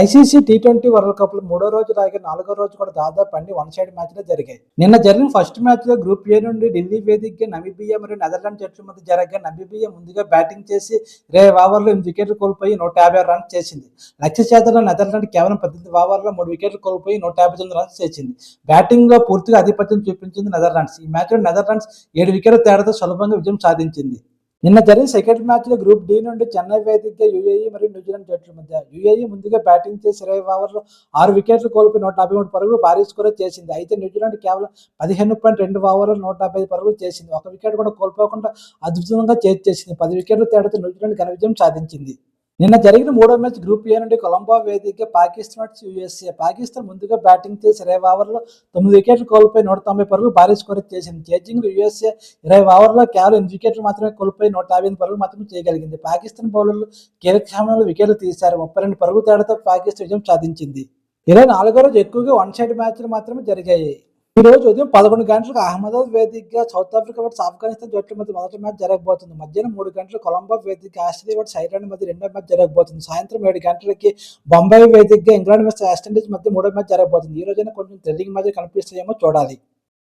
ICC T twenty world కప్లో మూడో రోజు లాగే నాలుగో రోజు కూడా దాదాపు అన్ని వన్ సైడ్ మ్యాచ్లు జరిగాయి. నిన్న జరిగిన ఫస్ట్ మ్యాచ్లో గ్రూప్ ఏ నుండి ఢిల్లీ వేదికగా నమీబియా మరియు నెదర్లాండ్ జట్ల మధ్య జరగగా నమీబియా ముందుగా బ్యాటింగ్ చేసి రే ఓవర్లో ఎనిమిది వికెట్లు కోల్పోయి నూట యాభై రన్స్ చేసింది. లక్ష్య చేతలో నెదర్లాండ్ కేవలం పద్దెనిమిది ఓవర్లో మూడు వికెట్లు కోల్పోయి నూట యాభై తొమ్మిది రన్స్ చేసింది. బ్యాటింగ్లో పూర్తిగా ఆధిపత్యం చూపించింది నెదర్లాండ్స్. ఈ మ్యాచ్లో నెదర్లాండ్స్ ఏడు వికెట్ల తేడాతో సులభంగా విజయం సాధించింది. నిన్న జరిగిన సెకండ్ మ్యాచ్లో గ్రూప్ డి నుండి చెన్నై వేదికగా యుఏఈ మరియు న్యూజిలాండ్ జట్ల మధ్య యుఏఈ ముందుగా బ్యాటింగ్ చేసి ఇరవై ఓవర్లో ఆరు వికెట్లు కోల్పోయి నూట యాభై మూడు పరుగులు భారీ స్కోర్ చేసింది. అయితే న్యూజిలాండ్ కేవలం పదిహేను పాయింట్ రెండు ఓవర్లు నూట యాభై ఐదు పరుగులు చేసింది. ఒక వికెట్ కూడా కోల్పోకుండా అద్భుతంగా చేతి చేసింది. పది వికెట్ల తేడాతో న్యూజిలాండ్ ఘన విజయం సాధించింది. నిన్న జరిగిన మూడో మ్యాచ్ గ్రూప్ ఏ నుండి కొలంబో వేదికగా పాకిస్తాన్ యుఎస్ఏ. పాకిస్తాన్ ముందుగా బ్యాటింగ్ చేసి ఇరవై ఓవర్లో తొమ్మిది వికెట్లు కోల్పోయి నూట తొంభై పరుగులు భారీ స్కోర్ చేసింది. చేజింగ్ యుఎస్ఏ ఇరవై ఓవర్లో కేవలం ఎనిమిది వికెట్లు మాత్రమే కోల్పోయి నూట యాభై ఎనిమిది పరుగులు మాత్రమే చేయగలిగింది. పాకిస్తాన్ బౌలర్లు కీలక సమయంలో వికెట్లు తీశారు. ముప్పై రెండు పరుగు తేడాతో పాకిస్తాన్ విజయం సాధించింది. ఇరవై నాలుగో రోజు ఎక్కువగా వన్ సైడ్ మ్యాచ్లు మాత్రమే జరిగాయి. ఈ రోజు ఉదయం పదకొండు గంటలకు అహ్మదాబాద్ వేదికగా సౌత్ ఆఫ్రికా వర్సెస్ ఆఫ్ఘనిస్తాన్ జట్ల మధ్య మొదటి మ్యాచ్ జరగబోతుంది. మధ్యాహ్నం మూడు గంటలకు కొలంబో వేదిక ఆస్ట్రేలియా వర్సెస్ ఐర్లాండ్ మధ్య రెండో మ్యాచ్ జరగబోతుంది. సాయంత్రం ఏడు గంటలకి బొంబాయి వేదికగా ఇంగ్లాండ్ వర్సెస్ వెస్ట్ మధ్య మూడో మ్యాచ్ జరగబోతుంది. ఈ రోజైనా కొంచెం థ్రిల్లింగ్ మ్యాచ్ కనిపిస్తాయేమో చూడాలి.